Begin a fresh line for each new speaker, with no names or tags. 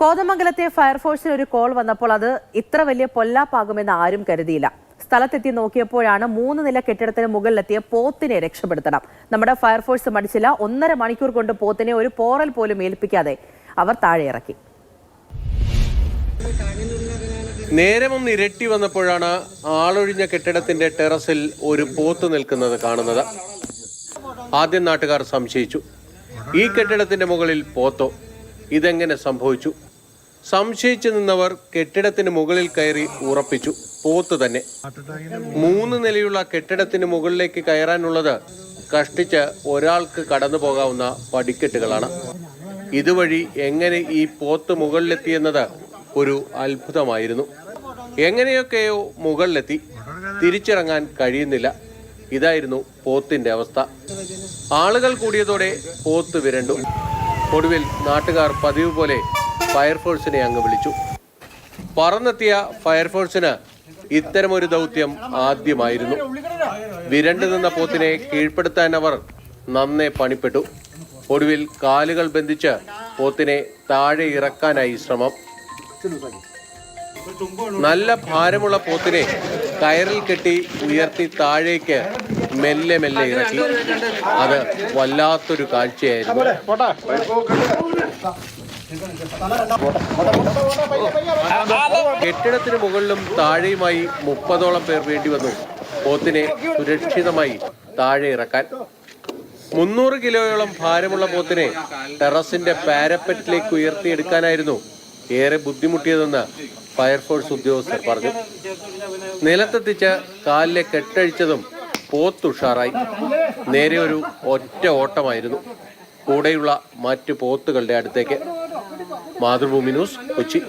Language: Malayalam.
കോതമംഗലത്തെ ഫയർഫോഴ്സിന് ഒരു കോൾ വന്നപ്പോൾ അത് ഇത്ര വലിയ പൊല്ലാപ്പാകുമെന്ന് ആരും കരുതിയില്ല. സ്ഥലത്തെത്തി നോക്കിയപ്പോഴാണ് മൂന്ന് നില കെട്ടിടത്തിന് മുകളിലെത്തിയ പോത്തിനെ രക്ഷപ്പെടുത്തണം. നമ്മുടെ ഫയർഫോഴ്സ് മടിച്ചില്ല. ഒന്നര മണിക്കൂർ കൊണ്ട് പോത്തിനെ ഒരു പോറൽ പോലും ഏൽപ്പിക്കാതെ അവർ താഴെ ഇറക്കി.
നേരമൊന്ന് ഇരട്ടി വന്നപ്പോഴാണ് ആളൊഴിഞ്ഞ കെട്ടിടത്തിന്റെ ടെറസിൽ ഒരു പോത്ത് നിൽക്കുന്നത് കാണുന്നത്. ആദ്യം നാട്ടുകാർ സംശയിച്ചു. ഈ കെട്ടിടത്തിന്റെ മുകളിൽ പോത്തോ? ഇതെങ്ങനെ സംഭവിച്ചു? സംശയിച്ചു നിന്നവർ കെട്ടിടത്തിന് മുകളിൽ കയറി ഉറപ്പിച്ചു. പോത്ത് തന്നെ. മൂന്ന് നിലയുള്ള കെട്ടിടത്തിന് മുകളിലേക്ക് കയറാനുള്ളത് കഷ്ടിച്ച് ഒരാൾക്ക് കടന്നു പോകാവുന്ന പടിക്കെട്ടുകളാണ്. ഇതുവഴി എങ്ങനെ ഈ പോത്ത് മുകളിലെത്തിയെന്നത് ഒരു അത്ഭുതമായിരുന്നു. എങ്ങനെയൊക്കെയോ മുകളിലെത്തി. തിരിച്ചിറങ്ങാൻ കഴിയുന്നില്ല. ഇതായിരുന്നു പോത്തിന്റെ അവസ്ഥ. ആളുകൾ കൂടിയതോടെ പോത്ത് വിരണ്ടു. ഒടുവിൽ നാട്ടുകാർ പതിവ് പോലെ ഫയർഫോഴ്സിനെ അങ്ങ് വിളിച്ചു. പറന്നെത്തിയ ഫയർഫോഴ്സിന് ഇത്തരമൊരു ദൗത്യം ആദ്യമായിരുന്നു. വിരണ്ടു നിന്ന പോത്തിനെ കീഴ്പ്പെടുത്താൻ അവർ നന്നെ പണിപ്പെട്ടു. ഒടുവിൽ കാലുകൾ ബന്ധിച്ച് പോത്തിനെ താഴെ ഇറക്കാനായി ശ്രമം. നല്ല ഭാരമുള്ള പോത്തിനെ കയറിൽ കെട്ടി ഉയർത്തി താഴേക്ക് മെല്ലെ മെല്ലെ ഇറക്കി. അത് വല്ലാത്തൊരു കാഴ്ചയായിരുന്നു. കെട്ടിടത്തിന് മുകളിലും താഴെയുമായി മുപ്പതോളം പേർ വേണ്ടി വന്നു. പോത്തിനെ സുരക്ഷിതമായി താഴെ ഇറക്കാൻ. മുന്നൂറ് കിലോയോളം ഭാരമുള്ള പോത്തിനെ ടെറസിന്റെ പാരപ്പറ്റിലേക്ക് ഉയർത്തിയെടുക്കാനായിരുന്നു ഏറെ ബുദ്ധിമുട്ടിയതെന്ന് ഫയർഫോഴ്സ് ഉദ്യോഗസ്ഥർ പറഞ്ഞു. നിലത്തെത്തിച്ച് കാലിലെ കെട്ടഴിച്ചതും പോത്തുഷാറായി നേരെ ഒരു ഒറ്റ ഓട്ടമായിരുന്നു. കൂടെയുള്ള മറ്റ് പോത്തുകളുടെ അടുത്തേക്ക്. മാതൃഭൂമി ന്യൂസ് കൊച്ചി.